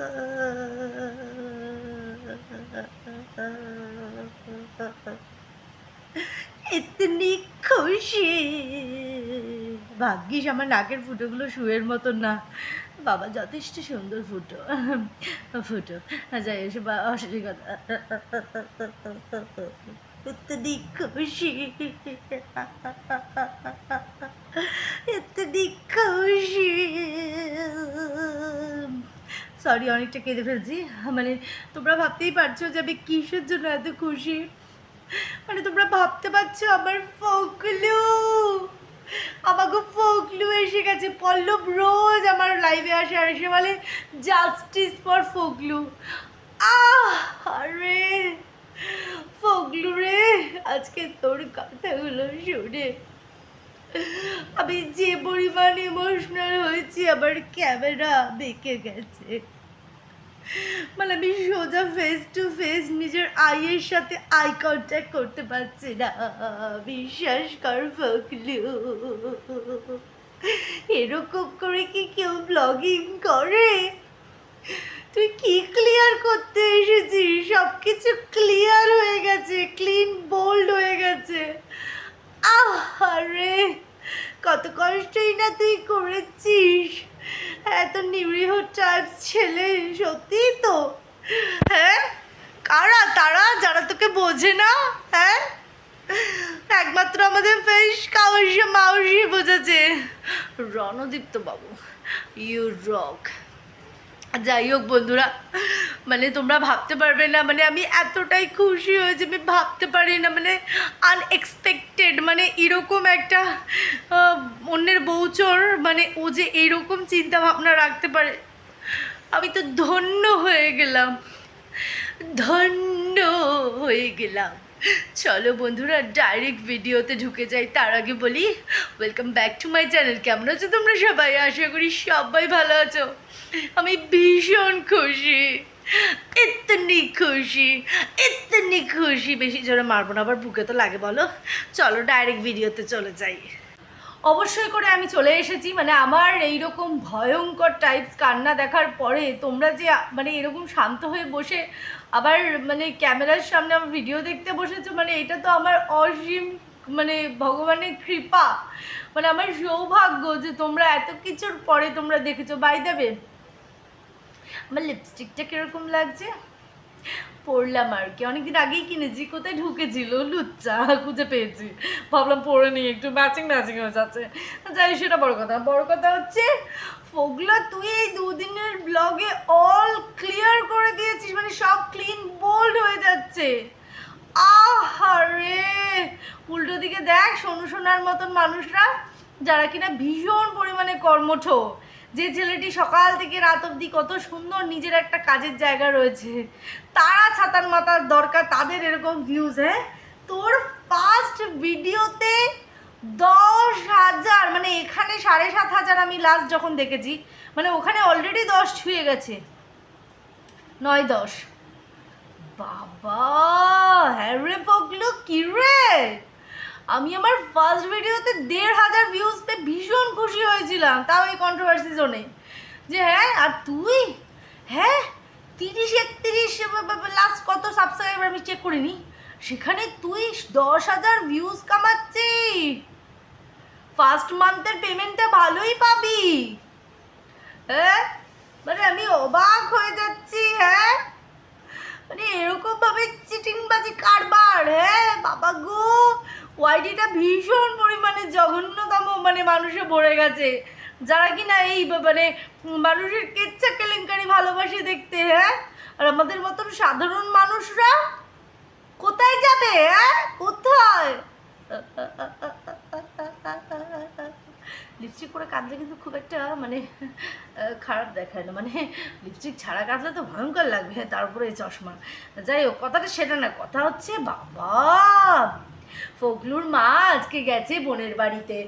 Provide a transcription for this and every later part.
ইতনি খুশি ভাগ্যিস আমার নাকের ফুটোগুলো শুয়ের মতন না। বাবা, যথেষ্ট সুন্দর ফুটো। ফুটো। যাই এসে বা অসুবিধা কথা ইতনি খুশি। ইতনি খুশি। সরি অনেকটা কেঁদে ফেলছি। মানে তোমরা ভাবতেই পারছ যে আমি কিসের জন্য এত খুশি? মানে তোমরা ভাবতে পারছ আমার ফোকলু আমাকে ফোকলু এসে গেছে। পল্লব রোজ আমার লাইভে আসে আর এসে বলে জাস্টিস ফর ফোকলু আরে ফোকলু রে, আজকে তোর কথাগুলো শুনে আমি যে পরিমাণ ইমোশনাল হয়েছি, আমার ক্যামেরা বেঁকে গেছে। মানে আমি সোজা ফেস টু ফেস নিজের আইয়ের সাথে আই কন্ট্যাক্ট করতে পারছি না। বিশ্বাস কর ফকলু এরকম করে কি কেউ ব্লগিং করে? তুই কি ক্লিয়ার করতে এসেছিস? সব কিছু ক্লিয়ার হয়ে গেছে ক্লিন বোল্ড হয়ে গেছে। আহ আরে কত কষ্টই না তুই করেছিস। এত নিরীহ টাইপস ছেলে, সত্যি তো? হ্যাঁ? কারা তারা যারা তোকে বোঝে না? হ্যাঁ? একমাত্র আমাদের ফেস কাউসে মাউসি বোঝাচ্ছে রণদীপ্ত বাবু ইউ রক যাই হোক বন্ধুরা মানে তোমরা ভাবতে পারবে না মানে আমি এতটাই খুশি হয়েছি, আমি ভাবতে পারি না মানে আনএক্সপেক্টেড মানে এরকম একটা অন্যের বউচর মানে ও যে এইরকম চিন্তা ভাবনা রাখতে পারে, আমি তো ধন্য হয়ে গেলাম, ধন্য হয়ে গেলাম। চলো বন্ধুরা ডাইরেক্ট ভিডিওতে ঢুকে যাই। তার আগে বলি welcome back to my channel কেমন আছো তোমরা সবাই? আশা করি সবাই ভালো আছো। আমি ভীষণ খুশি। এতনি খুশি এতনি খুশি। বেশি জোরে মারবো না, আবার বুকে তো লাগে, বলো। চলো ডাইরেক্ট ভিডিওতে চলে যাই। অবশ্যই করে আমি চলে এসেছি। মানে আমার এইরকম ভয়ঙ্কর টাইপস কান্না দেখার পরে তোমরা যে মানে এরকম শান্ত হয়ে বসে আবার মানে ক্যামেরার সামনে আমার ভিডিও দেখতে বসেছো মানে এটা তো আমার অসীম মানে ভগবানের কৃপা। মানে আমার সৌভাগ্য যে তোমরা এত কিছুর পরে তোমরা দেখেছ। বাই দেবে আমার লিপস্টিকটা কীরকম লাগছে? পরলাম আর কি। অনেকদিন আগেই কিনেছি, কোথায় ঢুকেছিল? লুচ্চা, খুঁজে পেয়েছি। ভাবলাম পরে নিই, একটু ম্যাচিং ম্যাচিং হয়ে যাচ্ছে। যাই সেটা বড় কথা। বড় কথা হচ্ছে, ফোগলা, তুই এই দুদিনের ব্লগে অল ক্লিয়ার করে দিয়েছিস মানে সব ক্লিন বোল্ড হয়ে যাচ্ছে। আহারে উল্টো দিকে দেখ, সোনু সোনার মতন মানুষরা, যারা কিনা ভীষণ পরিমাণে কর্মঠ। যে ছেলেটি সকাল থেকে রাত অবধি কত সুন্দর নিজের একটা কাজের জায়গা রয়েছে, তারা ছাতার মাতার দরকার, তাদের এরকম ভিউজ হ্যাঁ? তোর ফার্স্ট ভিডিওতে দশ হাজার মানে এখানে সাড়ে সাত হাজার আমি লাস্ট যখন দেখেছি মানে ওখানে অলরেডি দশ ছুঁয়ে গেছে। নয় দশ। বাবা হ্যাঁ রে পগলো কি রে? আমি আমার ফার্স্ট ভিডিওতে দেড় হাজার ভিউজ পেয়ে ভীষণ খুশি হয়েছিলাম, তাও এই কন্ট্রোভার্সি জোনে যে হ্যাঁ আর তুই? হ্যাঁ তিরিশ একত্রিশ লাস্ট কত সাবস্ক্রাইবার আমি চেক করিনি? সেখানে তুই দশ হাজার ভিউজ কামাচ্ছিস। ফার্স্ট মান্থের পেমেন্টটা ভালোই পাবি। হ্যাঁ? মানে আমি অবাক হয়ে যাচ্ছি হ্যাঁ? মানে এরকমভাবে চিটিংবাজি কারবার হ্যাঁ? বাবা গো! ওয়াইডিটা ভীষণ পরিমাণে জঘন্যতম মানে মানুষে ভরে গেছে। যারা কিনা এই মানে মানুষের কেচ্ছা কেলেঙ্কারি ভালোবাসে দেখতে হ্যাঁ? আর আমাদের মতন সাধারণ মানুষরা কোথায় যাবে হ্যাঁ? কোথায়? লিপস্টিক করে কাঁদলে কিন্তু খুব একটা মানে খারাপ দেখায় না। মানে লিপস্টিক ছাড়া কাঁদলে তো ভয়ঙ্কর লাগবে তারপরে এই চশমা। যাই হোক, কথাটা সেটা না, কথা হচ্ছে বাবা! ফগলুর মা আজকে গেছে বোনের বাড়িতে।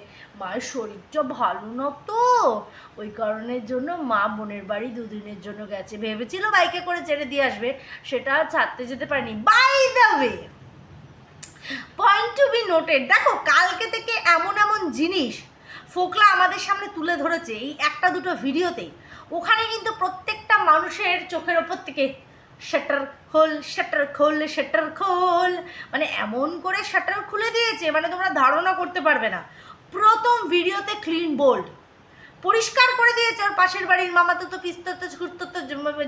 মায়ের শরীরটা ভালো না তো। ওই কারণের জন্য মা বোনের বাড়ি দুদিনের জন্য গেছে। ভেবেছিল বাইকে করে ছেড়ে দিয়ে আসবে, সেটা ছাড়তে যেতে পারেনি। By way point to be noted দেখো, কালকে থেকে এমন এমন জিনিস ফোকলা আমাদের সামনে তুলে ধরেছে এই একটা দুটো ভিডিওতেই ও ওখানে কিন্তু প্রত্যেকটা মানুষের চোখের ওপর থেকে শাটার খোল শাটার খোল শাটার খোল মানে এমন করে শাটার খুলে দিয়েছে মানে তোমরা ধারণা করতে পারবে না। প্রথম ভিডিওতে ক্লিন বোল্ড পরিষ্কার করে দিয়েছে ওর পাশের বাড়ির মামা তো পিস্তত তো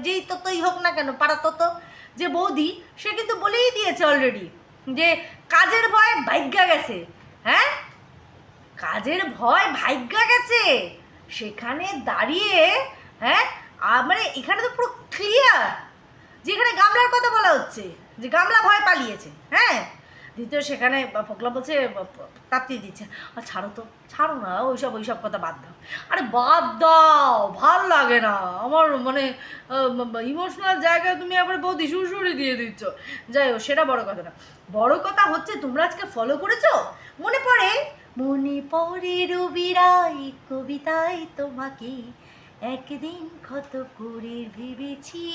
যেই ততই হোক না কেন, পাড়া তত যে বৌদি, সে কিন্তু বলেই দিয়েছে অলরেডি যে কাজের ভয় ভাগ্যা গেছে। হ্যাঁ? কাজের ভয় ভাগ্যা গেছে। সেখানে দাঁড়িয়ে হ্যাঁ? মানে এখানে তো পুরো ক্লিয়ার যেখানে গামলার কথা বলা হচ্ছে, যে গামলা ভয় পালিয়েছে হ্যাঁ? দ্বিতীয় সেখানে ফোকলা বলছে তাপ্তি দিচ্ছে। আর ছাড়ো তো, ছাড়ো না, ওইসব ওইসব কথা বাদ দাও। আরে বাদ দাও, ভালো লাগে না। আমার মানে ইমোশনাল জায়গায় তুমি আবার বৌদি সুরসুরি দিয়ে দিচ্ছ। যাই হোক, সেটা বড় কথা না। বড় কথা হচ্ছে, তোমরা আজকে ফলো করেছ? মনে পড়ে? মনে পড়ে রবিরাই কবিতায় তোমাকে। একদিন কত করে ভেবেছি।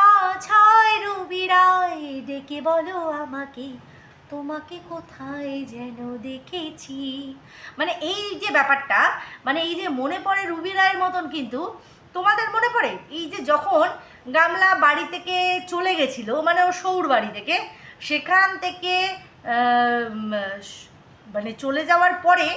আজ হয় রবিরাই ডেকে বলো আমাকে, তোমাকে কোথায় যেন দেখেছি। মানে এই যে ব্যাপারটা মানে এই যে মনে পড়ে রুবি রায়ের মতন কিন্তু, তোমাদের মনে পড়ে? এই যে যখন গামলা বাড়ি থেকে চলে গেছিল মানে ও সৌর বাড়ি থেকে, সেখান থেকে মানে চলে যাওয়ার পরে,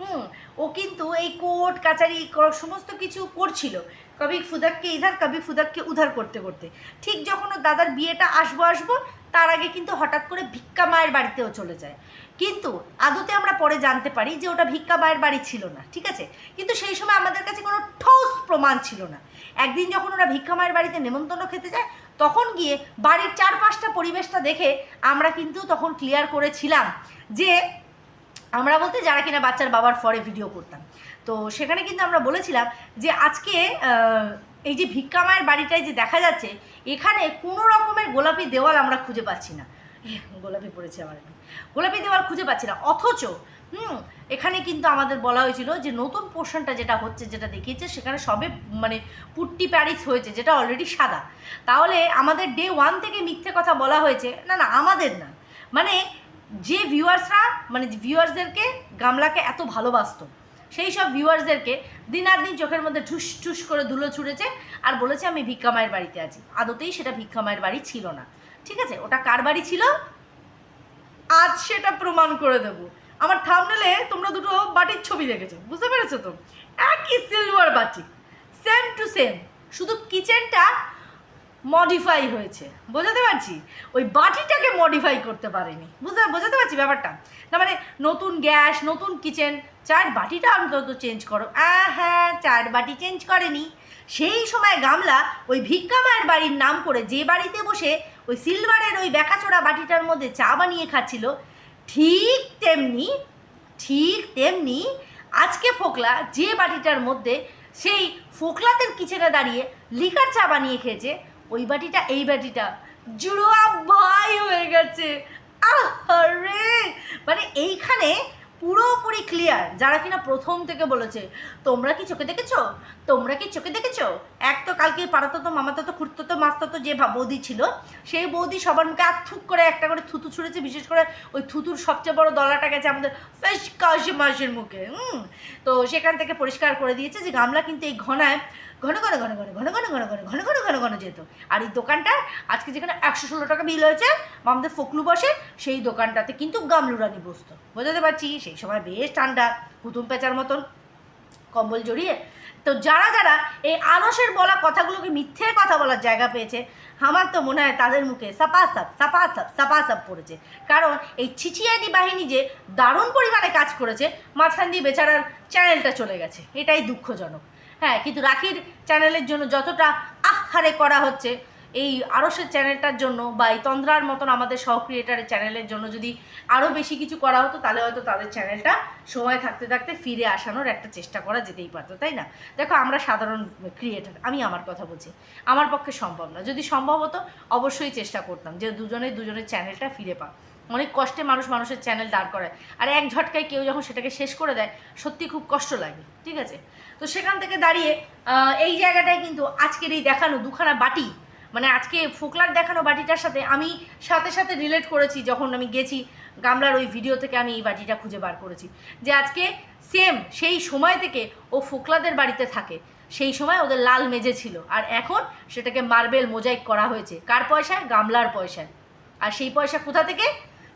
হুম, ও কিন্তু এই কোর্ট, কাচারি সমস্ত কিছু করছিল। কবি ফুদাককে ইধার, কবি ফুদাককে উধার করতে করতে। ঠিক যখন ওর দাদার বিয়েটা আসব আসব, তার আগে কিন্তু হঠাৎ করে ভিক্ষা মায়ের বাড়িতেও চলে যায়। কিন্তু আদতে আমরা পরে জানতে পারি যে ওটা ভিক্ষা মায়ের বাড়ি ছিল না, ঠিক আছে? কিন্তু সেই সময় আমাদের কাছে কোনো ঠোস প্রমাণ ছিল না। একদিন যখন ওরা ভিক্ষা মায়ের বাড়িতে নেমন্তন্ন খেতে যায়, তখন গিয়ে বাড়ির চারপাশটা পরিবেশটা দেখে আমরা কিন্তু তখন ক্লিয়ার করেছিলাম যে আমরা বলতে যারা কিনা বাচ্চার বাবার ফরে ভিডিও করতাম। তো সেখানে কিন্তু আমরা বলেছিলাম যে আজকে এই যে ভিক্ষা মায়ের বাড়িটায় যে দেখা যাচ্ছে, এখানে কোনো রকমের গোলাপি দেওয়াল আমরা খুঁজে পাচ্ছি না। গোলাপি পড়েছে আমার। গোলাপি দেওয়াল খুঁজে পাচ্ছি না। অথচ, হুম, এখানে কিন্তু আমাদের বলা হয়েছিল যে নতুন পোর্শনটা যেটা হচ্ছে, যেটা দেখিয়েছে, সেখানে সবে মানে পুট্টি প্যারিস হয়েছে, যেটা অলরেডি সাদা। তাহলে আমাদের ডে ওয়ান থেকে মিথ্যে কথা বলা হয়েছে। না না, আমাদের না। মানে যে ভিউয়ার্সরা মানে ভিউয়ার্সদেরকে গামলাকে এত ভালোবাসতো সেই সব ভিউয়ার্সদেরকে দিন আর দিন চোখের মধ্যে ঠুস ঠুস করে ধুলো ছুঁড়েছে আর বলেছে, আমি ভিক্ষা মায়ের বাড়িতে আছি। আদতেই সেটা ভিক্ষা মায়ের বাড়ি ছিল না। ঠিক আছে? ওটা কার বাড়ি ছিল? আজ সেটা প্রমাণ করে দেবো। আমার থামনেলে তোমরা দুটো বাটির ছবি দেখেছ, বুঝতে পেরেছ তো? একই সিলভার বাটি সেম টু সেম শুধু কিচেনটা মডিফাই হয়েছে। বোঝাতে পারছি? ওই বাটিটাকে মডিফাই করতে পারেনি। বুঝতে বোঝাতে পারছি ব্যাপারটা? না মানে নতুন গ্যাস, নতুন কিচেন চার বাটিটা অন্তত চেঞ্জ করো। হ্যাঁ চার বাটি চেঞ্জ করেনি। সেই সময় গামলা ওই ভিক্ষা মায়ের বাড়ির নাম করে যে বাড়িতে বসে ওই সিলভারের ওই বেকাচোরা বাটিটার মধ্যে চা বানিয়ে খাচ্ছিল, ঠিক তেমনি ঠিক তেমনি আজকে ফোকলা যে বাটিটার মধ্যে সেই ফোকলাতের কিচেনে দাঁড়িয়ে লিকার চা বানিয়ে খেয়েছে ওই বাটিটা, এই বাটিটা। জুড়োয়া ভাই হয়ে গেছে। আরে মানে এইখানে পুরোপুরি ক্লিয়ার যারা কিনা প্রথম থেকে বলেছে, তোমরা কি চোখে দেখেছ? তোমরা কি চোখে দেখেছ? এক তো কালকে পাড়াতো তো, মামাতো তো, খুঁড়তো তো, মাস্তো তো, যে বৌদি ছিল, সেই বৌদি সবার মুখে আর থুক করে একটা করে থুতু ছুঁড়েছে, বিশেষ করে ওই থুতুর সবচেয়ে বড় দলাটা গেছে আমাদের ফেস কাশি মাসের মুখে, হুম? তো সেখান থেকে পরিষ্কার করে দিয়েছে যে, গামলা কিন্তু এই ঘনায় ঘন ঘন ঘন ঘন ঘন ঘন ঘন ঘন ঘন ঘন ঘন ঘন যেত আর এই দোকানটা আজকে যেখানে একশো ষোলো টাকা বিল হয়েছে আমাদের ফকলু বসে সেই দোকানটাতে কিন্তু গামলুরানি বসতো বোঝাতে পারছি সেই সময় বেশ ঠান্ডা কুতুম পেঁচার মতন কম্বল জড়িয়ে তো যারা যারা এই আলসের বলা কথাগুলোকে মিথ্যে কথা বলার জায়গা পেয়েছে আমার তো মনে হয় তাদের মুখে সাপাসাপ সাপাসাপ সাপাসাপ পড়েছে কারণ এই ছিচিয়ানি বাহিনী যে দারুণ পরিমাণে কাজ করেছে মাঝখান দিয়ে বেচারার চ্যানেলটা চলে গেছে এটাই দুঃখজনক হ্যাঁ কিন্তু রাখির চ্যানেলের জন্য যতটা আহারে করা হচ্ছে, এই আরসের চ্যানেলটার জন্য বা এই তন্দ্রার মতন আমাদের সহ ক্রিয়েটারের চ্যানেলের জন্য যদি আরও বেশি কিছু করা হতো, তাহলে হয়তো তাদের চ্যানেলটা সময় থাকতে থাকতে ফিরে আসানোর একটা চেষ্টা করা যেতেই পারতো, তাই না? দেখো, আমরা সাধারণ ক্রিয়েটার আমি আমার কথা বলছি। আমার পক্ষে সম্ভব না। যদি সম্ভব হতো, অবশ্যই চেষ্টা করতাম যে দুজনে দুজনের চ্যানেলটা ফিরে পা অনেক কষ্টে মানুষ মানুষের চ্যানেল দাঁড় করায়। আর এক ঝটকায় কেউ যখন সেটাকে শেষ করে দেয়, সত্যি খুব কষ্ট লাগে, ঠিক আছে? তো সেখান থেকে দাঁড়িয়ে এই জায়গাটায় কিন্তু আজকের এই দেখানো দুখানা বাটি মানে আজকে ফোকলার দেখানো বাটিটার সাথে আমি সাথে সাথে রিলেট করেছি যখন আমি গেছি গামলার ওই ভিডিও থেকে আমি এই বাটিটা খুঁজে বার করেছি। যে আজকে সেম সেই সময় থেকে ও ফোকলাদের বাড়িতে থাকে, সেই সময় ওদের লাল মেজে ছিল। আর এখন সেটাকে মার্বেল মোজাইক করা হয়েছে। কার পয়সায়? গামলার পয়সায়। আর সেই পয়সা কোথা থেকে?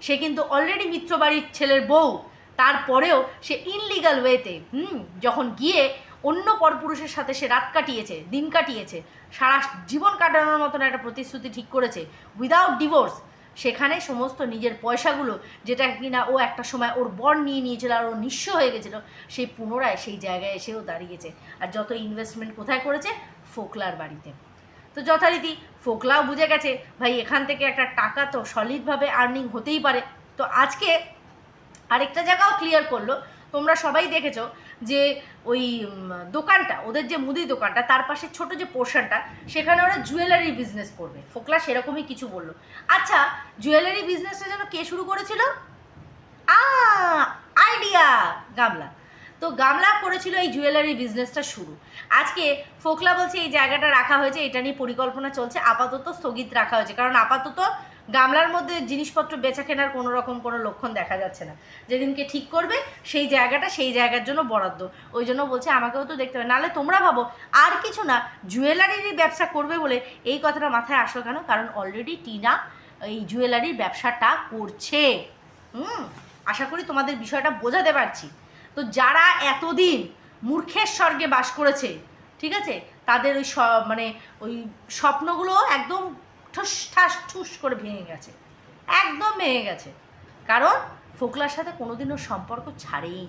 সে কিন্তু অলরেডি মিত্রবাড়ির ছেলের বউ। তারপরেও সে ইনলিগাল ওয়েতে হুম, যখন গিয়ে অন্য পরপুরুষের সাথে সে রাত কাটিয়েছে, দিন কাটিয়েছে, সারা জীবন কাটানোর মতন একটা প্রতিশ্রুতি ঠিক করেছে উইদাউট ডিভোর্স সেখানে সমস্ত নিজের পয়সাগুলো, যেটা কিনা ও একটা সময় ওর বর নিয়ে নিয়েছিল আর ও নিঃস্ব হয়ে গেছিল সেই পুনরায় সেই জায়গায় এসেও দাঁড়িয়েছে। আর যত ইনভেস্টমেন্ট কোথায় করেছে? ফোকলার বাড়িতে। তো যথারীতি ফোকলাও বুঝে গেছে, ভাই, এখান থেকে একটা টাকা তো সলিডভাবে আর্নিং হতেই পারে। তো আজকে আরেকটা জায়গাও ক্লিয়ার করল, তোমরা সবাই দেখেছ যে ওই দোকানটা, ওদের যে মুদি দোকানটা, তার পাশে ছোট যে পোর্শনটা সেখানে ওরা জুয়েলারি বিজনেস করবে। ফোকলা সেরকমই কিছু বলল। আচ্ছা জুয়েলারি বিজনেসটা যেন কে শুরু করেছিল? আইডিয়া গামলা। তো গামলা করেছিল এই জুয়েলারি বিজনেসটা শুরু। আজকে ফোকলা বলছে এই জায়গাটা রাখা হয়েছে, এটা নিয়ে পরিকল্পনা চলছে, আপাতত স্থগিত রাখা হয়েছে। কারণ আপাতত গামলার মধ্যে জিনিসপত্র বেচা কেনার কোনো রকম কোনো লক্ষণ দেখা যাচ্ছে না। যেদিনকে ঠিক করবে, সেই জায়গাটা সেই জায়গার জন্য বরাদ্দ। ওই জন্য বলছে, আমাকেও তো দেখতে হবে। নাহলে তোমরা ভাবো, আর কিছু না জুয়েলারিরই ব্যবসা করবে বলে এই কথাটা মাথায় আসলো কেন? কারণ অলরেডি টিনা এই জুয়েলারির ব্যবসাটা করছে। হুম, আশা করি তোমাদের বিষয়টা বোঝাতে পারছি। তো যারা এতদিন মূর্খের স্বর্গে বাস করেছে, ঠিক আছে? তাদের ওই মানে ওই স্বপ্নগুলো একদম ঠুস ঠাস ঠুস করে ভেঙে গেছে। একদম ভেঙে গেছে। কারণ ফোকলার সাথে কোনোদিনও সম্পর্ক ছাড়েই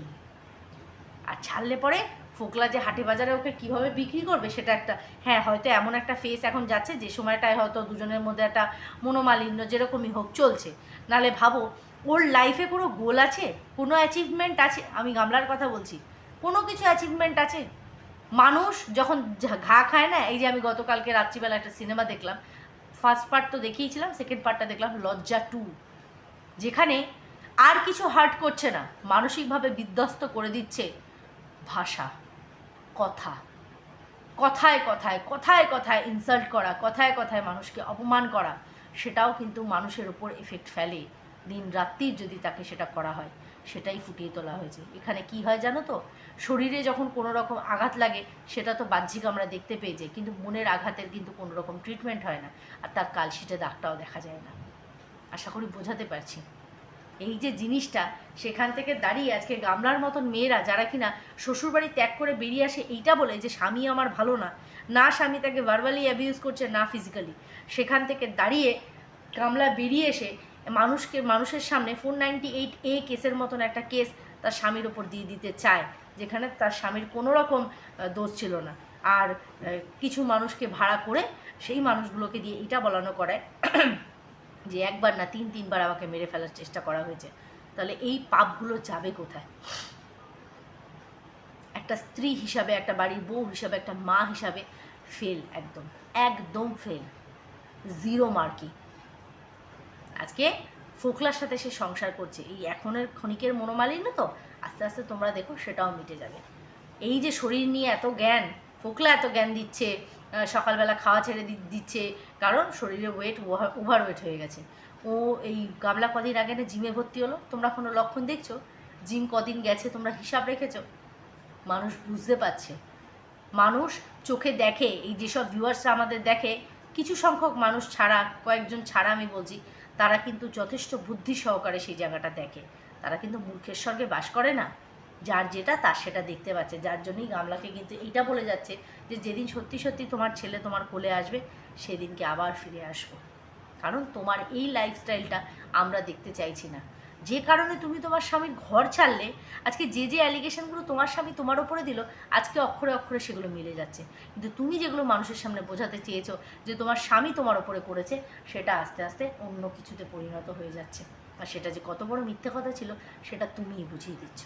আর ছাড়লে পরে ফোকলা যে হাটে বাজারে ওকে কীভাবে বিক্রি করবে সেটা একটা হ্যাঁ হয়তো এমন একটা ফেস এখন যাচ্ছে যে সময়টায় হয়তো দুজনের মধ্যে একটা মনোমালিন্য যেরকমই হোক চলছে। নালে ভাবো ওর লাইফে কোনো গোল আছে? কোনো অ্যাচিভমেন্ট আছে? আমি গামলার কথা বলছি। কোনো কিছু অ্যাচিভমেন্ট আছে? মানুষ যখন ঘা খায় না, এই যে আমি গতকালকে রাত্রিবেলা একটা সিনেমা দেখলাম ফার্স্ট পার্ট তো দেখিয়েছিলাম সেকেন্ড পার্টটা দেখলাম, লজ্জা টু যেখানে আর কিছু হার্ট করছে না, মানসিকভাবে বিধ্বস্ত করে দিচ্ছে ভাষা, কথা, কথায় কথায় কথায় কথায় ইনসাল্ট করা, কথায় কথায় মানুষকে অপমান করা, সেটাও কিন্তু মানুষের ওপর এফেক্ট ফেলে। দিন রাত্রির যদি তাকে সেটা করা হয়, সেটাই ফুটিয়ে তোলা হয়েছে। এখানে কি হয় জানো তো? শরীরে যখন কোনো রকম আঘাত লাগে, সেটা তো বাহ্যিক আমরা দেখতে পেয়ে যাই, কিন্তু মনের আঘাতের কিন্তু কোনো রকম ট্রিটমেন্ট হয় না, আর তার কালশিটে দাগটাও দেখা যায় না। আশা করি বোঝাতে পারছি। এই যে জিনিসটা, সেখান থেকে দাঁড়িয়ে আজকে গামলার মতন মেয়েরা, যারা কিনা শ্বশুরবাড়ি ত্যাগ করে বেরিয়ে আসে, এইটা বলে যে স্বামী আমার ভালো না। না স্বামী তাকে ভার্বালি অ্যাবিউজ করছে, না ফিজিক্যালি সেখান থেকে দাঁড়িয়ে গামলা বেরিয়ে এসে মানুষকে, মানুষের সামনে ফোর নাইনটি এইট এ কেসের মতন একটা কেস তার স্বামীর ওপর দিয়ে দিতে চায়, যেখানে তার স্বামীর কোনো রকম দোষ ছিল না। আর কিছু মানুষকে ভাড়া করে সেই মানুষগুলোকে দিয়ে এটা বলানো করায় যে একবার না তিন, তিনবার আমাকে মেরে ফেলার চেষ্টা করা হয়েছে। তাহলে এই পাপগুলো যাবে কোথায়? একটা স্ত্রী হিসাবে, একটা বাড়ির বউ হিসাবে, একটা মা হিসাবে ফেল একদম একদম ফেল জিরো মার্কি আজকে ফোকলার সাথে সে সংসার করছে। এই এখনের ক্ষণিকের মনোমালিন্য তো আস্তে আস্তে তোমরা দেখো সেটাও মিটে যাবে। এই যে শরীর নিয়ে এত জ্ঞান, ফোকলা এত জ্ঞান দিচ্ছে সকালবেলা খাওয়া ছেড়ে দিচ্ছে, কারণ শরীরে ওয়েট ওভার ওয়েট হয়ে গেছে। ও এই গামলা কদিন আগে না জিমে ভর্তি হলো, তোমরা কোনো লক্ষণ দেখছ? জিম কদিন গেছে তোমরা হিসাব রেখেছ? মানুষ বুঝতে পারছে। মানুষ চোখে দেখে, এই যেসব ভিউয়ার্সরা আমাদের দেখে, কিছু সংখ্যক মানুষ ছাড়া, কয়েকজন ছাড়া আমি বলছি তারা কিন্তু যথেষ্ট বুদ্ধি সহকারে সেই জায়গাটা দেখে। তারা কিন্তু মূর্খের স্বর্গে বাস করে না। যার যেটা, তার সেটা দেখতে পাচ্ছে। যার জন্যই গামলাকে কিন্তু এইটা বলে যাচ্ছে যে, যেদিন সত্যি সত্যি তোমার ছেলে তোমার কোলে আসবে, সেদিনকে আবার ফিরে আসব। কারণ তোমার এই লাইফস্টাইলটা আমরা দেখতে চাইছি না। যে কারণে তুমি তোমার স্বামীর ঘর ছাড়লে, আজকে যে যে অ্যালিগেশনগুলো তোমার স্বামী তোমার ওপরে দিল, আজকে অক্ষরে অক্ষরে সেগুলো মিলে যাচ্ছে। কিন্তু তুমি যেগুলো মানুষের সামনে বোঝাতে চেয়েছো যে তোমার স্বামী তোমার ওপরে করেছে, সেটা আস্তে আস্তে অন্য কিছুতে পরিণত হয়ে যাচ্ছে। আর সেটা যে কত বড় মিথ্যে কথা ছিল, সেটা তুমিই বুঝিয়ে দিচ্ছ।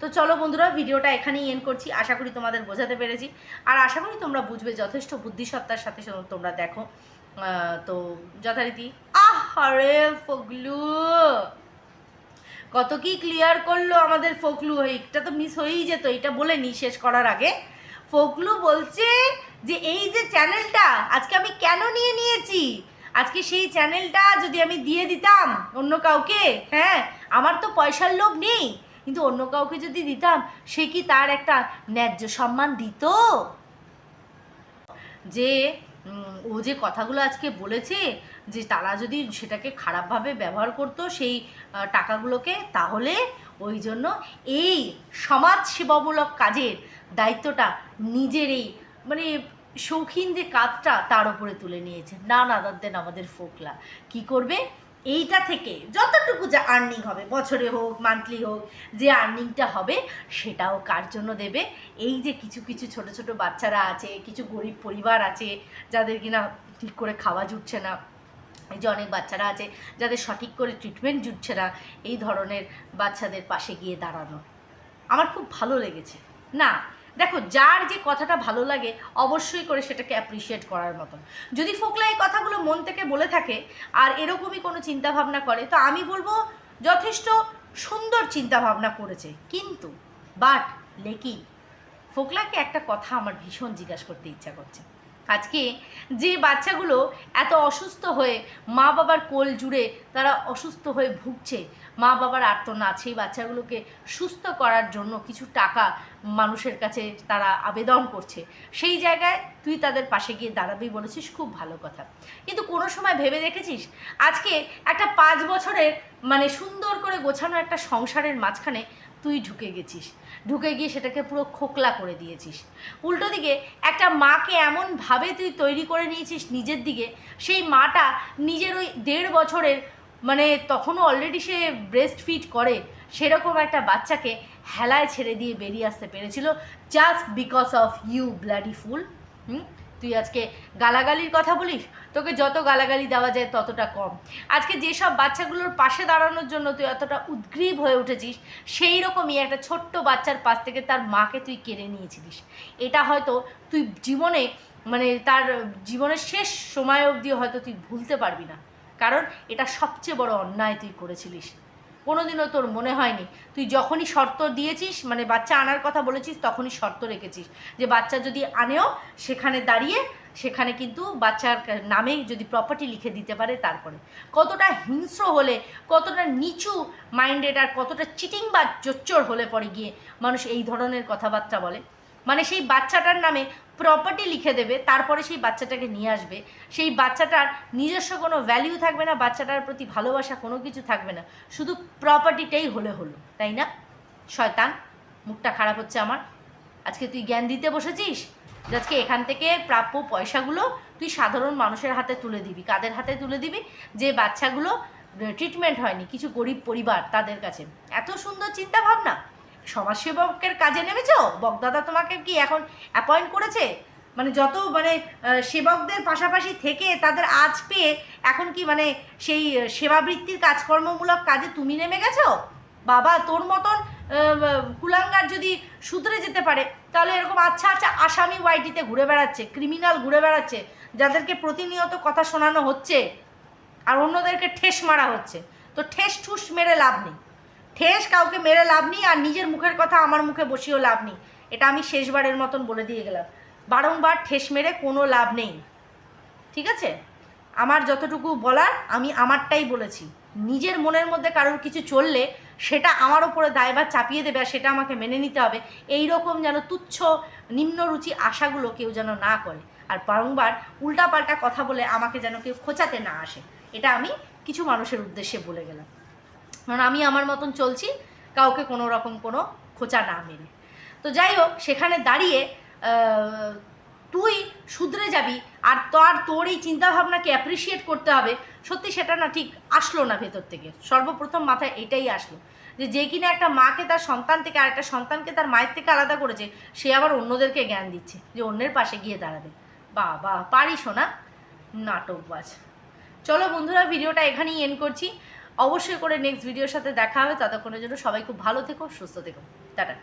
তো চলো বন্ধুরা, ভিডিওটা এখানেই এন্ড করছি। আশা করি তোমাদের বোঝাতে পেরেছি। আর আশা করি তোমরা বুঝবে, যথেষ্ট বুদ্ধিসত্তার সাথে তোমরা দেখো। তো যথারীতি আহারে ফগলু! কত কি ক্লিয়ার করল আমাদের ফকলু? এটা তো মিস হয়েই যেত এটা বলে নি শেষ করার আগে। ফকলু বলছে যে, এই যে চ্যানেলটা আজকে আমি কেন নিয়ে নিয়েছি? আজকে সেই চ্যানেলটা যদি আমি দিয়ে দিতাম অন্য কাউকে হ্যাঁ আমার তো পয়সার লোভ নেই। কিন্তু অন্য কাউকে যদি দিতাম, সে কি তার একটা ন্যায্য সম্মান দিত? যে ও যে কথাগুলো আজকে বলেছে যে তারা যদি সেটাকে খারাপভাবে ব্যবহার করতো সেই টাকাগুলোকে, তাহলে ওই জন্য এই সমাজ সেবামূলক কাজের দায়িত্বটা নিজের এই মানে শৌখিন যে কাজটা তার উপরে তুলে নিয়েছে। না না দেন আমাদের ফোকলা। কি করবে? এইটা থেকে যতটুকু যা আর্নিং হবে, বছরে হোক মান্থলি হোক, যে আর্নিংটা হবে, সেটাও কার জন্য দেবে? এই যে কিছু কিছু ছোট ছোট বাচ্চারা আছে, কিছু গরিব পরিবার আছে, যাদের কিনা ঠিক করে খাওয়া জুটছে না এই যে অনেক বাচ্চারা আছে, যাদের সঠিক করে ট্রিটমেন্ট জুটছে না, এই ধরনের বাচ্চাদের পাশে গিয়ে দাঁড়ানো। আমার খুব ভালো লেগেছে। না, দেখো, যার যে কথাটা ভালো লাগে, অবশ্যই করে সেটাকে অ্যাপ্রিসিয়েট করার মতন। যদি ফোকলা এই কথাগুলো মন থেকে বলে থাকে, আর এরকমই কোনো চিন্তা ভাবনা করে, তো আমি বলব যথেষ্ট সুন্দর চিন্তা ভাবনা করেছে। কিন্তু বাট লেকিন, ফোকলাকে একটা কথা আমার ভীষণ জিজ্ঞাসা করতে ইচ্ছা করছে। আজকে যে বাচ্চাগুলো এত অসুস্থ হয়ে মা বাবার কোল জুড়ে তারা অসুস্থ হয়ে ভুগছে, মা বাবার আর্তনাদ, সেই বাচ্চাগুলোকে সুস্থ করার জন্য কিছু টাকা মানুষের কাছে তারা আবেদন করছে। সেই জায়গায় তুই তাদের পাশে গিয়ে দাঁড়াবি বলেছিস, খুব ভালো কথা। কিন্তু কোনো সময় ভেবে দেখেছিস? আজকে একটা পাঁচ বছরের মানে সুন্দর করে গোছানো একটা সংসারের মাঝখানে তুই ঢুকে গেছিস। ঢুকে গিয়ে সেটাকে পুরো খোকলা করে দিয়েছিস। উল্টো দিকে একটা মাকে এমনভাবে তুই তৈরি করে নিয়েছিস নিজের দিকে, সেই মাটা নিজের ওই দেড় বছরের মানে তখনও অলরেডি সে ব্রেস্ট ফিট করে, সেরকম একটা বাচ্চাকে হেলায় ছেড়ে দিয়ে বেরিয়ে আসতে পেরেছিল just because of you bloody fool hmm? তুই আজকে গালাগালির কথা বলিস? তোকে যত গালাগালি দেওয়া যায় ততটা কম। আজকে যেসব বাচ্চাগুলোর পাশে দাঁড়ানোর জন্য তুই এতটা উদ্গ্রীব হয়ে উঠেছিস সেই রকমই একটা ছোট্ট বাচ্চার পাশ থেকে তার মাকে তুই কেড়ে নিয়েছিলিস। এটা হয়তো তুই জীবনে মানে তার জীবনের শেষ সময় অবধি হয়তো তুই ভুলতে পারবি না। কারণ এটা সবচেয়ে বড় অন্যায় তুই করেছিলিস। কোনোদিনও তোর মনে হয়নি। তুই যখনই শর্ত দিয়েছিস মানে বাচ্চা আনার কথা বলেছিস, তখনই শর্ত রেখেছিস। যে বাচ্চা যদি আনেও, সেখানে দাঁড়িয়ে, সেখানে কিন্তু বাচ্চার নামে যদি প্রপার্টি লিখে দিতে পারে তারপরে। কতটা হিংস্র হলে, কতটা নিচু মাইন্ডেড আর কতটা চিটিং বা জোচ্চর হলে পরে গিয়ে মানুষ এই ধরনের কথাবার্তা বলে। মানে সেই বাচ্চাটার নামে প্রপার্টি লিখে দেবে, তারপরে সেই বাচ্চাটাকে নিয়ে আসবে। সেই বাচ্চাটার নিজস্ব কোনো ভ্যালিউ থাকবে না, বাচ্চাটার প্রতি ভালোবাসা কোনো কিছু থাকবে না। শুধু প্রপার্টিটাই হলে হলো, তাই না? শয়তান, মুখটা খারাপ হচ্ছে আমার। আজকে তুই জ্ঞান দিতে বসেছিস? আজকে এখান থেকে প্রাপ্য পয়সাগুলো তুই সাধারণ মানুষের হাতে তুলে দিবি, কাদের হাতে তুলে দিবি? যে বাচ্চাগুলো ট্রিটমেন্ট হয়নি, কিছু গরিব পরিবার তাদের কাছে। এত সুন্দর চিন্তা ভাবনা সমাজসেবকের কাজে নেমেছো? বকদাদা তোমাকে কি এখন অ্যাপয়েন্ট করেছে? মানে যত মানে সেবকদের পাশাপাশি থেকে তাদের আজ পেয়ে এখন কি মানে সেই সেবাবৃত্তির কাজকর্মমূলক কাজে তুমি নেমে গেছো? বাবা, তোর মতন কুলাঙ্গার যদি শুধরে যেতে পারে, তাহলে এরকম আচ্ছা আচ্ছা আসামি ওয়াইটিতে ঘুরে বেড়াচ্ছে, ক্রিমিনাল ঘুরে বেড়াচ্ছে, যাদেরকে প্রতিনিয়ত কথা শোনানো হচ্ছে, আর অন্যদেরকে ঠেস মারা হচ্ছে। তো ঠেস ঠুস মেরে লাভ নেই। ঠেস কাউকে মেরে লাভ নেই আর নিজের মুখের কথা আমার মুখে বসিয়েও লাভ নেই। এটা আমি শেষবারের মতন বলে দিয়ে গেলাম। বারংবার ঠেস মেরে কোনো লাভ নেই। ঠিক আছে? আমার যতটুকু বলার আমি আমারটাই বলেছি। নিজের মনের মধ্যে কারোর কিছু চললে সেটা আমার ওপরে দায়ভার চাপিয়ে দেবে আর সেটা আমাকে মেনে নিতে হবে। এই রকম যেন তুচ্ছ, নিম্নরুচি আশাগুলো কেউ যেন না করে। আর বারংবার উল্টাপাল্টা কথা বলে আমাকে যেন কেউ খোঁচাতে না আসে। এটা আমি কিছু মানুষের উদ্দেশ্যে বলে গেলাম। কারণ আমি আমার মতন চলছি, কাউকে কোনো রকম কোনো খোঁচা না মেরে। তো যাই হোক, সেখানে দাঁড়িয়ে তুই শুধরে যাবি, আর তার তোর এই চিন্তাভাবনাকে অ্যাপ্রিসিয়েট করতে হবে। সত্যি সেটা না ঠিক আসলো না ভেতর থেকে। সর্বপ্রথম মাথায় এটাই আসলো যে যে কিনা একটা মাকে তার সন্তান থেকে, আর একটা সন্তানকে তার মায়ের থেকে আলাদা করেছে, সে আবার অন্যদেরকে জ্ঞান দিচ্ছে যে, অন্যের পাশে গিয়ে দাঁড়াবে। বা বা পারিস না? নাটকবাজ। চলো বন্ধুরা, ভিডিওটা এখানেই এন্ড করছি। অবশ্যই করে নেক্সট ভিডিওর সাথে দেখা হবে। ততক্ষণের জন্য সবাই খুব ভালো থেকো, সুস্থ থেকো। টাটা।